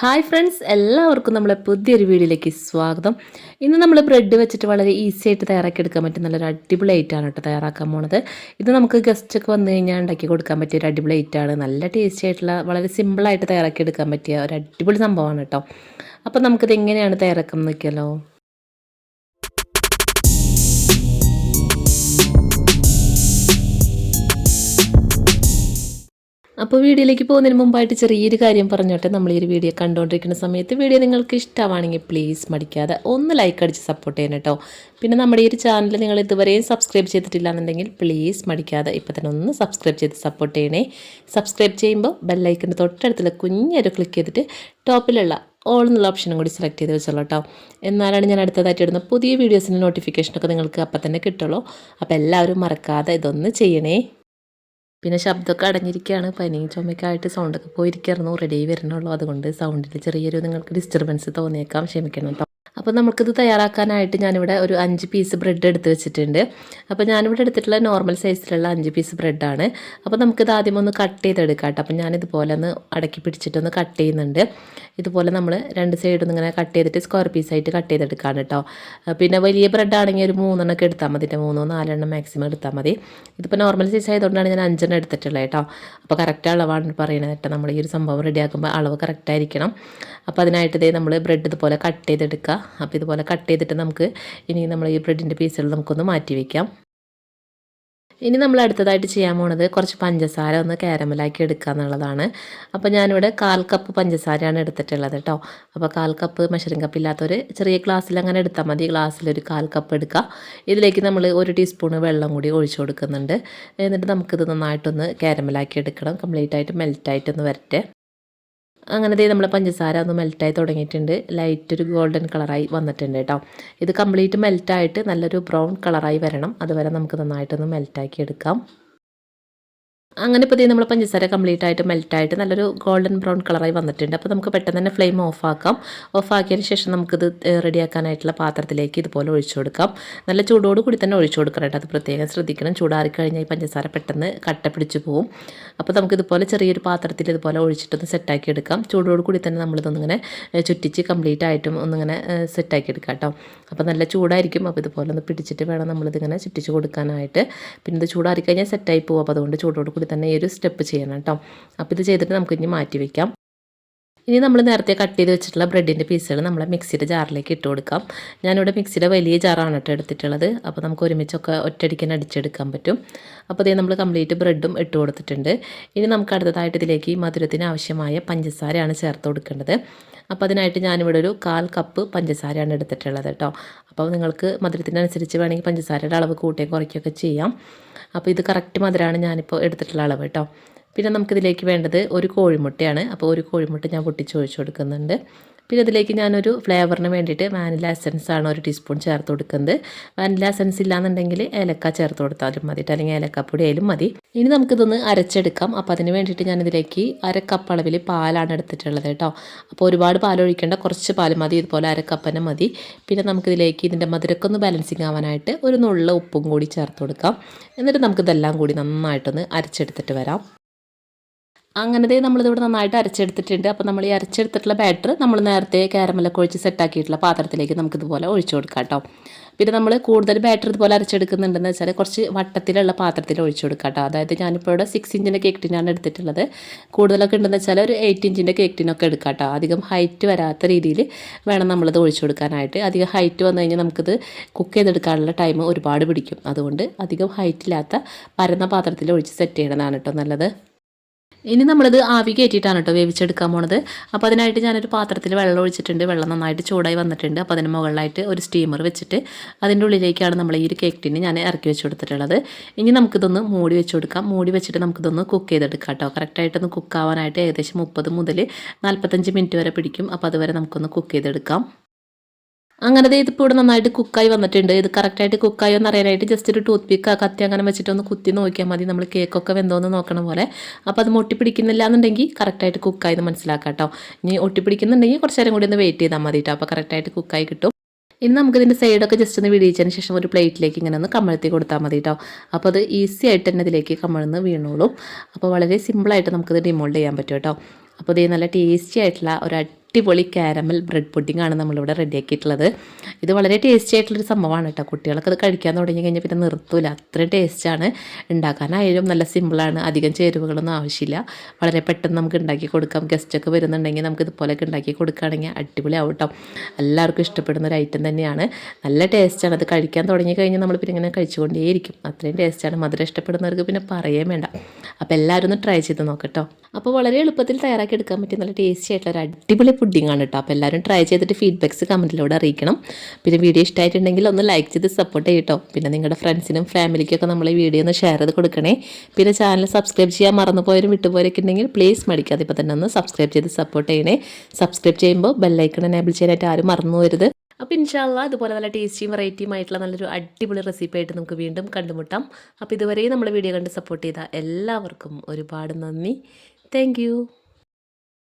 Hi friends എല്ലാവർക്കും നമ്മളെ പുതിയൊരു വീഡിയോയിലേക്ക് സ്വാഗതം. ഇന്ന് നമ്മൾ ബ്രെഡ് വെച്ചിട്ട് വളരെ ഈസി ആയിട്ട് തയ്യാറാക്കി എടുക്കാൻ പറ്റും നല്ലൊരു അടിപൊളി ഐറ്റാണ് കേട്ടോ തയ്യാറാക്കാൻ പോണത്. ഇത് നമുക്ക് ഗസ്റ്റൊക്കെ വന്നു കഴിഞ്ഞാൽ ഉണ്ടാക്കി കൊടുക്കാൻ പറ്റിയ ഒരു അടിപൊളി ഐറ്റാണ് നല്ല ടേസ്റ്റി ആയിട്ടുള്ള വളരെ സിമ്പിളായിട്ട് തയ്യാറാക്കി എടുക്കാൻ പറ്റിയ ഒരു അടിപൊളി സംഭവമാണ് കേട്ടോ. അപ്പോൾ നമുക്കിത് എങ്ങനെയാണ് തയ്യാറാക്കാൻ നോക്കിയാലോ? അപ്പോൾ വീഡിയോയിലേക്ക് പോകുന്നതിന് മുമ്പായിട്ട് ചെറിയൊരു കാര്യം പറഞ്ഞോട്ടെ. നമ്മൾ ഈ ഒരു വീഡിയോ കണ്ടുകൊണ്ടിരിക്കുന്ന സമയത്ത് വീഡിയോ നിങ്ങൾക്ക് ഇഷ്ടമാണെങ്കിൽ പ്ലീസ് മടിക്കാതെ ഒന്ന് ലൈക്ക് അടിച്ച് സപ്പോർട്ട് ചെയ്യണം കേട്ടോ പിന്നെ നമ്മുടെ ഈ ഒരു ചാനൽ നിങ്ങൾ ഇതുവരെയും സബ്സ്ക്രൈബ് ചെയ്തിട്ടില്ല എന്നുണ്ടെങ്കിൽ പ്ലീസ് മടിക്കാതെ ഇപ്പോൾ തന്നെ ഒന്ന് സബ്സ്ക്രൈബ് ചെയ്ത് സപ്പോർട്ട് ചെയ്യണേ. സബ്സ്ക്രൈബ് ചെയ്യുമ്പോൾ ബെല്ലൈക്കിന്റെ തൊട്ടടുത്തുള്ള കുഞ്ഞൊരു ക്ലിക്ക് ചെയ്തിട്ട് ടോപ്പിലുള്ള ഓൾ എന്നുള്ള ഓപ്ഷനും കൂടി സെലക്ട് ചെയ്ത് വെച്ചോളൂ കേട്ടോ എന്നാലാണ് ഞാൻ അടുത്തതായിട്ട് ഇടുന്ന പുതിയ വീഡിയോസിന്റെ നോട്ടിഫിക്കേഷനൊക്കെ നിങ്ങൾക്ക് അപ്പം തന്നെ കിട്ടുള്ളൂ. അപ്പോൾ എല്ലാവരും മറക്കാതെ ഇതൊന്ന് ചെയ്യണേ. പിന്നെ ശബ്ദമൊക്കെ അടഞ്ഞിരിക്കുകയാണ്. പനിയും ചുമക്കായിട്ട് സൗണ്ടൊക്കെ പോയിരിക്കായിരുന്നു റെഡി വരണുള്ളൂ അതുകൊണ്ട് സൗണ്ടിൽ ചെറിയൊരു നിങ്ങൾക്ക് ഡിസ്റ്റർബൻസ് തോന്നിയേക്കാം. ക്ഷമിക്കണം അപ്പോൾ നമുക്കിത് തയ്യാറാക്കാനായിട്ട് ഞാനിവിടെ ഒരു അഞ്ച് പീസ് ബ്രെഡ് എടുത്ത് വെച്ചിട്ടുണ്ട്. അപ്പോൾ ഞാനിവിടെ എടുത്തിട്ടുള്ള നോർമൽ സൈസിലുള്ള അഞ്ച് പീസ് ബ്രെഡാണ് അപ്പോൾ നമുക്കിത് ആദ്യം ഒന്ന് കട്ട് ചെയ്തെടുക്കാം കേട്ടോ. അപ്പോൾ ഞാനിതുപോലെ ഒന്ന് അടക്കി പിടിച്ചിട്ടൊന്ന് കട്ട് ചെയ്യുന്നുണ്ട്. ഇതുപോലെ നമ്മൾ രണ്ട് സൈഡിൽ ഇങ്ങനെ കട്ട് ചെയ്തിട്ട് സ്ക്വയർ പീസായിട്ട് കട്ട് ചെയ്തെടുക്കാണ് കേട്ടോ. പിന്നെ വലിയ ബ്രെഡ് ആണെങ്കിൽ ഒരു മൂന്നെണ്ണമൊക്കെ എടുത്താൽ മതി മൂന്നോ നാലെണ്ണം മാക്സിമം എടുത്താൽ മതി. ഇതിപ്പോൾ നോർമൽ സൈസ് ആയതുകൊണ്ടാണ് ഞാൻ അഞ്ചെണ്ണം എടുത്തിട്ടുള്ളത് കേട്ടോ. അപ്പോൾ കറക്റ്റ് അളവാണ് പറയുന്നത് കേട്ടോ. നമ്മൾ ഈ ഒരു സംഭവം റെഡിയാക്കുമ്പോൾ അളവ് കറക്റ്റായിരിക്കണം അപ്പോൾ അതിനായിട്ട് ഇതേ നമ്മൾ ബ്രെഡ് ഇതുപോലെ കട്ട് ചെയ്തെടുക്കുക അപ്പോൾ ഇതുപോലെ കട്ട് ചെയ്തിട്ട് നമുക്ക് ഇനി നമ്മൾ ഈ ബ്രെഡിന്റെ പീസുകൾ നമുക്കൊന്ന് മാറ്റി വയ്ക്കാം ഇനി നമ്മൾ അടുത്തതായിട്ട് ചെയ്യാൻ പോണത് കുറച്ച് പഞ്ചസാര ഒന്ന് കാരമലാക്കി എടുക്കുക എന്നുള്ളതാണ്. അപ്പോൾ ഞാനിവിടെ കാൽ കപ്പ് പഞ്ചസാരയാണ് എടുത്തിട്ടുള്ളത് കേട്ടോ അപ്പോൾ കാൽ കപ്പ് മെഷറിംഗ് കപ്പ് ഇല്ലാത്തൊരു ചെറിയ ഗ്ലാസ്സിൽ അങ്ങനെ എടുത്താൽ മതി. ഗ്ലാസ്സിലൊരു കാൽ കപ്പ് എടുക്കുക ഇതിലേക്ക് നമ്മൾ ഒരു ടീസ്പൂൺ വെള്ളം കൂടി ഒഴിച്ചു കൊടുക്കുന്നുണ്ട്. എന്നിട്ട് നമുക്കിത് നന്നായിട്ടൊന്ന് കാരമലാക്കി എടുക്കണം. കംപ്ലീറ്റ് ആയിട്ട് മെൽറ്റായിട്ടൊന്ന് വരട്ടെ. അങ്ങനെ ദേ നമ്മൾ പഞ്ചസാര ഒന്ന് മെൽറ്റായി തുടങ്ങിയിട്ടുണ്ട്. ലൈറ്റ് ഒരു ഗോൾഡൻ കളറായി വന്നിട്ടുണ്ട് കേട്ടോ ഇത് കംപ്ലീറ്റ് മെൽറ്റായിട്ട് നല്ലൊരു ബ്രൗൺ കളറായി വരണം. അതുവരെ നമുക്ക് നന്നായിട്ടൊന്ന് മെൽറ്റാക്കി എടുക്കാം. അങ്ങനെ ഇപ്പോൾ നമ്മൾ പഞ്ചസാര കംപ്ലീറ്റ് ആയിട്ട് മെൽറ്റായിട്ട് നല്ലൊരു ഗോൾഡൻ ബ്രൗൺ കളറായി വന്നിട്ടുണ്ട്. അപ്പോൾ നമുക്ക് പെട്ടെന്ന് തന്നെ ഫ്ലെയിം ഓഫാക്കാം ആക്കാം. ഓഫ് ആക്കിയതിന് ശേഷം നമുക്കിത് റെഡിയാക്കാനായിട്ടുള്ള പാത്രത്തിലേക്ക് ഇതുപോലെ ഒഴിച്ചു കൊടുക്കാം. നല്ല ചൂടോട് കൂടി തന്നെ ഒഴിച്ചു കൊടുക്കണം കേട്ടോ. അത് പ്രത്യേകം ശ്രദ്ധിക്കണം. ചൂടാറി കഴിഞ്ഞാൽ ഈ പഞ്ചസാര പെട്ടെന്ന് കട്ട പിടിച്ച് പോവും. അപ്പോൾ നമുക്കിതുപോലെ ചെറിയൊരു പാത്രത്തിൽ ഇതുപോലെ ഒഴിച്ചിട്ടൊന്ന് സെറ്റാക്കി എടുക്കാം. ചൂടോട് കൂടി തന്നെ നമ്മളിതൊന്നിങ്ങനെ ചുറ്റിച്ച് കംപ്ലീറ്റ് ആയിട്ടും ഒന്നിങ്ങനെ സെറ്റാക്കി എടുക്കാം കേട്ടോ. അപ്പോൾ നല്ല ചൂടായിരിക്കും. അപ്പോൾ ഇതുപോലെ ഒന്ന് പിടിച്ചിട്ട് വേണം നമ്മളിതിങ്ങനെ ചുറ്റിച്ച് കൊടുക്കാനായിട്ട്. പിന്നെ ഇത് ചൂടാറി കഴിഞ്ഞാൽ സെറ്റായി പോകും അപ്പോൾ അതുകൊണ്ട് ചൂടോട് കൂടി തന്നെ ഈ ഒരു സ്റ്റെപ്പ് ചെയ്യണം കേട്ടോ അപ്പോൾ ഇത് ചെയ്തിട്ട് നമുക്ക് ഇനി മാറ്റി വയ്ക്കാം ഇനി നമ്മൾ നേരത്തെ കട്ട് ചെയ്ത് വെച്ചിട്ടുള്ള ബ്രെഡിന്റെ പീസുകൾ നമ്മൾ മിക്സിയുടെ ജാറിലേക്ക് ഇട്ട് കൊടുക്കാം. ഞാനിവിടെ മിക്സിയുടെ വലിയ ജാറാണ് കേട്ടോ എടുത്തിട്ടുള്ളത്. അപ്പോൾ നമുക്ക് ഒരുമിച്ചൊക്കെ ഒറ്റയടിക്കാൻ അടിച്ചെടുക്കാൻ പറ്റും. അപ്പോൾ ഇതേ നമ്മൾ കംപ്ലീറ്റ് ബ്രെഡും ഇട്ട് കൊടുത്തിട്ടുണ്ട്. ഇനി നമുക്ക് അടുത്തതായിട്ട് ഇതിലേക്ക് മധുരത്തിന് ആവശ്യമായ പഞ്ചസാരയാണ് ചേർത്ത് കൊടുക്കേണ്ടത്. അപ്പോൾ അതിനായിട്ട് ഞാനിവിടെ ഒരു കാൽ കപ്പ് പഞ്ചസാരയാണ് എടുത്തിട്ടുള്ളത് കേട്ടോ. അപ്പോൾ നിങ്ങൾക്ക് മധുരത്തിനനുസരിച്ച് വേണമെങ്കിൽ പഞ്ചസാരയുടെ അളവ് കൂട്ടുകയും കുറയ്ക്കുകയൊക്കെ ചെയ്യാം. അപ്പോൾ ഇത് കറക്റ്റ് മധുരമാണ് ഞാനിപ്പോൾ എടുത്തിട്ടുള്ള അളവ് കേട്ടോ. പിന്നെ നമുക്കിതിലേക്ക് വേണ്ടത് ഒരു കോഴിമുട്ടയാണ്. അപ്പോൾ ഒരു കോഴിമുട്ട ഞാൻ പൊട്ടിച്ച് ഒഴിച്ചു കൊടുക്കുന്നുണ്ട്. പിന്നെ ഇതിലേക്ക് ഞാനൊരു ഫ്ലേവറിന് വേണ്ടിയിട്ട് വാനില എസൻസ് ആണ് ഒരു ടീസ്പൂൺ ചേർത്ത് കൊടുക്കുന്നത്. വാനില എസൻസ് ഇല്ലാന്നുണ്ടെങ്കിൽ ഏലക്ക ചേർത്ത് കൊടുത്താലും മതി. അല്ലെങ്കിൽ ഏലക്കപ്പൊടി ആയാലും മതി. ഇനി നമുക്കിതൊന്ന് അരച്ചെടുക്കാം. അപ്പോൾ അതിന് വേണ്ടിയിട്ട് ഞാനിതിലേക്ക് അര കപ്പ് അളവിൽ പാലാണ് എടുത്തിട്ടുള്ളത് കേട്ടോ. അപ്പോൾ ഒരുപാട് പാൽ ഒഴിക്കേണ്ട. കുറച്ച് പാൽ മതി. ഇതുപോലെ അരക്കപ്പനെ മതി. പിന്നെ നമുക്കിതിലേക്ക് ഇതിന്റെ മധുരക്കൊന്ന് ഒന്ന് ബാലൻസിങ് ആവാനായിട്ട് ഒരു നുള്ള ഉപ്പും കൂടി ചേർത്ത് കൊടുക്കാം. എന്നിട്ട് നമുക്കിതെല്ലാം കൂടി നന്നായിട്ടൊന്ന് അരച്ചെടുത്തിട്ട് വരാം. അങ്ങനത്തെ നമ്മളിതിവിടെ നന്നായിട്ട് അരച്ചെടുത്തിട്ടുണ്ട്. അപ്പോൾ നമ്മൾ ഈ അരച്ചെടുത്തിട്ടുള്ള ബാറ്റർ നമ്മൾ നേരത്തെ കാരമലൊക്കെ ഒഴിച്ച് സെറ്റാക്കിയിട്ടുള്ള പാത്രത്തിലേക്ക് നമുക്കിതുപോലെ ഒഴിച്ചു കൊടുക്കാം കേട്ടോ. പിന്നെ നമ്മൾ കൂടുതൽ ബാറ്റർ ഇതുപോലെ അരച്ചെടുക്കുന്നുണ്ടെന്ന് വെച്ചാൽ കുറച്ച് വട്ടത്തിലുള്ള പാത്രത്തിൽ ഒഴിച്ചു കൊടുക്കാം കേട്ടോ. അതായത് ഞാനിപ്പോൾ ഇവിടെ സിക്സ് ഇഞ്ചിന്റെ കേക്ക് ടിനാണ് എടുത്തിട്ടുള്ളത്. കൂടുതലൊക്കെ ഉണ്ടെന്ന് വെച്ചാൽ ഒരു എയ്റ്റ് ഇഞ്ചിന്റെ കേക്ക് ടിനൊക്കെ എടുക്കാം കേട്ടോ. അധികം ഹൈറ്റ് വരാത്ത രീതിയിൽ വേണം നമ്മളിത് ഒഴിച്ചു കൊടുക്കാനായിട്ട്. അധികം ഹൈറ്റ് വന്നു കഴിഞ്ഞാൽ നമുക്കിത് കുക്ക് ചെയ്തെടുക്കാനുള്ള ടൈം ഒരുപാട് പിടിക്കും. അതുകൊണ്ട് അധികം ഹൈറ്റ് ഇല്ലാത്ത പരന്ന പാത്രത്തിൽ ഒഴിച്ച് സെറ്റ് ചെയ്യണതാണ് കേട്ടോ നല്ലത്. ഇനി നമ്മളിത് ആവി കയറ്റിയിട്ടാണ് കേട്ടോ വേവിച്ചെടുക്കാൻ പോണത്. അപ്പോൾ അതിനായിട്ട് ഞാനൊരു പാത്രത്തിൽ വെള്ളം ഒഴിച്ചിട്ടുണ്ട്. വെള്ളം നന്നായിട്ട് ചൂടായി വന്നിട്ടുണ്ട്. അപ്പോൾ അതിന് മുകളിലായിട്ട് ഒരു സ്റ്റീമർ വെച്ചിട്ട് അതിന്റെ ഉള്ളിലേക്കാണ് നമ്മൾ ഈ ഒരു കേക്ക് ഞാൻ ഇറക്കി വെച്ച് കൊടുത്തിട്ടുള്ളത്. ഇനി നമുക്കിതൊന്ന് മൂടി വെച്ച് കൊടുക്കാം. മൂടി വെച്ചിട്ട് നമുക്കിതൊന്ന് കുക്ക് ചെയ്തെടുക്കാം കേട്ടോ. കറക്റ്റായിട്ടൊന്ന് കുക്കാവാനായിട്ട് ഏകദേശം മുപ്പത് മുതൽ നാൽപ്പത്തഞ്ച് മിനിറ്റ് വരെ പിടിക്കും. അപ്പോൾ അതുവരെ നമുക്കൊന്ന് കുക്ക് ചെയ്തെടുക്കാം. അങ്ങനെ ഇതിപ്പോൾ ഇവിടെ നന്നായിട്ട് കുക്കായി വന്നിട്ടുണ്ട്. ഇത് കറക്റ്റായിട്ട് കുക്കായോ എന്ന് അറിയാനായിട്ട് ജസ്റ്റ് ഒരു ടൂത്ത് പിക്ക് കത്തി അങ്ങനെ വെച്ചിട്ട് ഒന്ന് കുത്തി നോക്കിയാൽ മതി. നമ്മൾ കേക്കൊക്കെ വെന്തോന്ന് നോക്കണ പോലെ. അപ്പോൾ അത് ഒട്ടിപ്പിടിക്കുന്നില്ല എന്നുണ്ടെങ്കിൽ കറക്റ്റായിട്ട് കുക്കായി എന്ന് മനസ്സിലാക്കാം കേട്ടോ ഇനി ഒട്ടിപ്പിടിക്കുന്നുണ്ടെങ്കിൽ കുറച്ച് നേരം കൂടി ഒന്ന് വെയിറ്റ് ചെയ്താൽ മതി കേട്ടോ അപ്പോൾ കറക്റ്റായിട്ട് കുക്കായി കിട്ടും. ഇനി നമുക്ക് ഇതിന്റെ സൈഡൊക്കെ ജസ്റ്റ് ഒന്ന് വിടിയിച്ചതിന് ശേഷം ഒരു പ്ലേറ്റിലേക്ക് ഇങ്ങനെ ഒന്ന് കമഴ്ത്തി കൊടുത്താൽ മതി കേട്ടോ അപ്പോൾ അത് ഈസി ആയിട്ട് തന്നെ ഇതിലേക്ക് കമഴ്ന്ന് വീണോളും. അപ്പോൾ വളരെ സിമ്പിളായിട്ട് നമുക്കിത് ഡിമോൾഡ് ചെയ്യാൻ പറ്റും കേട്ടോ. അപ്പോൾ ഇത് നല്ല ടേസ്റ്റി ആയിട്ടുള്ള ഒരു അടിപൊളി കാരമൽ ബ്രെഡ് പുഡിങ്ങാണ് നമ്മളിവിടെ റെഡിയാക്കിയിട്ടുള്ളത്. ഇത് വളരെ ടേസ്റ്റി ആയിട്ടുള്ളൊരു സംഭവമാണ് കേട്ടോ. കുട്ടികൾക്ക് അത് കഴിക്കാൻ തുടങ്ങി കഴിഞ്ഞാൽ പിന്നെ നിർത്തൂല. അത്രയും ടേസ്റ്റാണ് ഉണ്ടാക്കാനായാലും നല്ല സിമ്പിളാണ് അധികം ചേരുവകളൊന്നും ആവശ്യമില്ല. വളരെ പെട്ടെന്ന് നമുക്ക് ഉണ്ടാക്കി കൊടുക്കാം. ഗസ്റ്റൊക്കെ വരുന്നുണ്ടെങ്കിൽ നമുക്ക് ഇതുപോലെയൊക്കെ ഉണ്ടാക്കി കൊടുക്കുകയാണെങ്കിൽ അടിപൊളിയാവും കേട്ടോ. എല്ലാവർക്കും ഇഷ്ടപ്പെടുന്ന ഒരു ഐറ്റം തന്നെയാണ്. നല്ല ടേസ്റ്റാണ് അത് കഴിക്കാൻ തുടങ്ങി കഴിഞ്ഞാൽ നമ്മൾ പിന്നെ ഇങ്ങനെ കഴിച്ചുകൊണ്ടേയിരിക്കും. അത്രയും ടേസ്റ്റാണ് മധുരം ഇഷ്ടപ്പെടുന്നവർക്ക് പിന്നെ പറയേ വേണ്ട. അപ്പോൾ എല്ലാവരും ഒന്ന് ട്രൈ ചെയ്ത് നോക്കട്ടോ അപ്പോൾ വളരെ എളുപ്പത്തിൽ തയ്യാറാക്കി എടുക്കാൻ പറ്റിയ നല്ല ടേസ്റ്റി ആയിട്ടുള്ള ഒരു അടിപൊളി പുഡിംഗ് ആണ് കേട്ടോ അപ്പോൾ എല്ലാവരും ട്രൈ ചെയ്തിട്ട് ഫീഡ്ബാക്സ് കമന്റിലൂടെ അറിയിക്കണം. പിന്നെ വീഡിയോ ഇഷ്ടമായിട്ടുണ്ടെങ്കിൽ ഒന്ന് ലൈക്ക് ചെയ്ത് സപ്പോർട്ട് ചെയ്യട്ടോ. പിന്നെ നിങ്ങളുടെ ഫ്രണ്ട്സിനും ഫാമിലിക്കൊക്കെ നമ്മൾ ഈ വീഡിയോ ഒന്ന് ഷെയർ ചെയ്ത് കൊടുക്കണേ. പിന്നെ ചാനൽ സബ്സ്ക്രൈബ് ചെയ്യാൻ മറന്നുപോയവരും വിട്ടുപോയൊക്കെ ഉണ്ടെങ്കിൽ പ്ലീസ് മടിക്കാതെ ഇപ്പോൾ തന്നെ ഒന്ന് സബ്സ്ക്രൈബ് ചെയ്ത് സപ്പോർട്ട് ചെയ്യണേ. സബ്സ്ക്രൈബ് ചെയ്യുമ്പോൾ ബെല്ലൈക്കൺ എനേബിൾ ചെയ്യാനായിട്ട് ആരും മറന്നു വരുത് അപ്പോൾ ഇൻഷാല്ല അതുപോലെ നല്ല ടേസ്റ്റിയും വെറൈറ്റിയും ആയിട്ടുള്ള നല്ലൊരു അടിപൊളി റെസിപ്പി ആയിട്ട് നമുക്ക് വീണ്ടും കണ്ടുമുട്ടാം. അപ്പോൾ ഇതുവരെയും നമ്മൾ വീഡിയോ കണ്ട് സപ്പോർട്ട് ചെയ്ത എല്ലാവർക്കും ഒരുപാട് നന്ദി. Thank you.